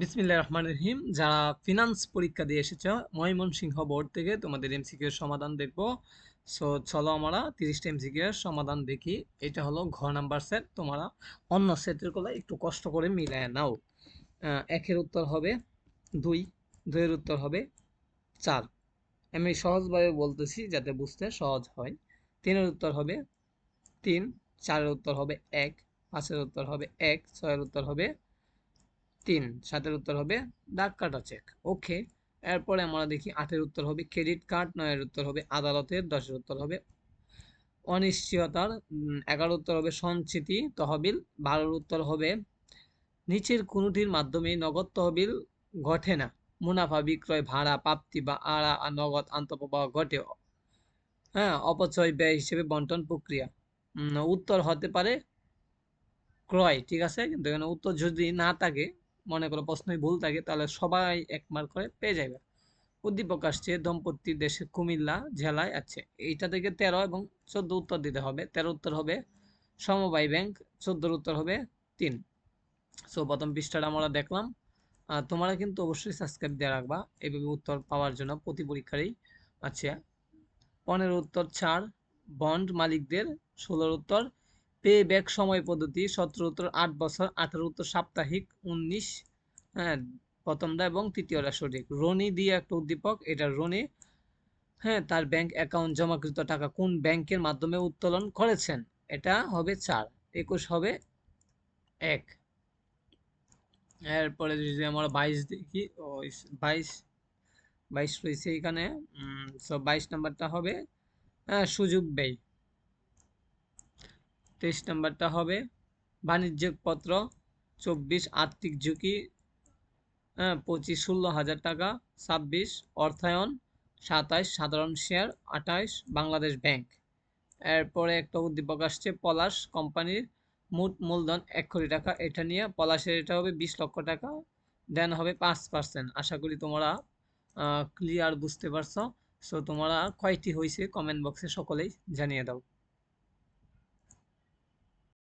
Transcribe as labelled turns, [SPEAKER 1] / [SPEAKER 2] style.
[SPEAKER 1] বিসমিল্লাহ রহমান রহিম। যারা ফিনান্স পরীক্ষা দিয়ে এসেছ, ময়মনসিংহ বোর্ড থেকে তোমাদের এমসিকিউ সমাধান দেখব। সো চলো আমরা তিরিশটা এমসিকিউ সমাধান দেখি। এটা হলো ঘ নাম্বার সেট তোমরা অন্য সেটেরগুলো একটু কষ্ট করে মিলায় নাও। একের উত্তর হবে দুই, দুইয়ের উত্তর হবে চার। আমি সহজভাবে বলতেছি যাতে বুঝতে সহজ হয়। তিনের উত্তর হবে তিন, চারের উত্তর হবে এক, পাঁচের উত্তর হবে এক, ছয়ের উত্তর হবে তিন সাতের উত্তর হবে দাগ কাটা চেক ওকে এরপরে আমরা দেখি আটের উত্তর হবে ক্রেডিট কার্ড নয়ের উত্তর হবে আদালতের দশের উত্তর হবে অনিশ্চয়তার উম, এগারোর উত্তর হবে সঞ্চিতি তহবিল বারোর উত্তর হবে নিচের কোনোটির মাধ্যমে নগদ তহবিল ঘটে না মুনাফা বিক্রয় ভাড়া প্রাপ্তি বা আড়া আর নগদ আন্তঃপ্রবাহ ঘটে হ্যাঁ অপচয় ব্যয় হিসেবে বন্টন প্রক্রিয়া উত্তর হতে পারে ক্রয় ঠিক আছে? কিন্তু এখানে উত্তর যদি না থাকে মনে করো প্রশ্নই ভুল থাকে, তাহলে সবাই এক মার্ক করে পেয়ে যাবে উদ্দীপক আসছে দম্পতি দেশে কুমিল্লা জেলায় আছে। এইটা থেকে তেরো এবং চোদ্দ উত্তর দিতে হবে। তেরো উত্তর হবে সমবায় ব্যাংক চোদ্দোর উত্তর হবে তিন। সো প্রথম পৃষ্ঠাটা আমরা দেখলাম। তোমরা কিন্তু অবশ্যই সাবস্ক্রাইব দিয়ে রাখবা। এইভাবে উত্তর পাওয়ার জন্য প্রতি পরীক্ষারই আছে। পনেরো উত্তর চার, বন্ড মালিকদের, ষোলোর উত্তর পে ব্যাক সময় পদ্ধতি, সতেরো উত্তর, আট বছর, আঠারো উত্তর, সাপ্তাহিক, উনিশ হ্যাঁ প্রথমটা এবং তৃতীয়টা সঠিক। রনি দিয়ে একটা উদ্দীপক, এটা রনি হ্যাঁ তার ব্যাংক অ্যাকাউন্ট জমাকৃত টাকা কোন ব্যাংকের মাধ্যমে উত্তোলন করেছেন? এটা হবে চার, একুশ হবে এক। এরপরে যদি আমরা বাইশ দেখি, ও, বাইশ বাইশ রয়েছে এখানে সো বাইশ নাম্বারটা হবে হ্যাঁ সুযোগ ব্যয়। তেইশ নাম্বারটা হবে। বাণিজ্যিক পত্র চব্বিশ আর্থিক ঝুঁকি হ্যাঁ পঁচিশ ষোলো হাজার টাকা, ছাব্বিশ অর্থায়ন, সাতাইশ সাধারণ শেয়ার, আঠাইশ বাংলাদেশ ব্যাংক। এরপরে একটা উদ্দীপক আসছে, পলাশ কোম্পানির মোট মূলধন এক কোটি টাকা। এটা নিয়ে পলাশের এটা হবে বিশ লক্ষ টাকা, দেন হবে পাঁচ পার্সেন্ট। আশা করি তোমরা ক্লিয়ার বুঝতে পারছ। সো তোমরা কয়টি হয়েছে কমেন্ট বক্সে সকলেই জানিয়ে দাও।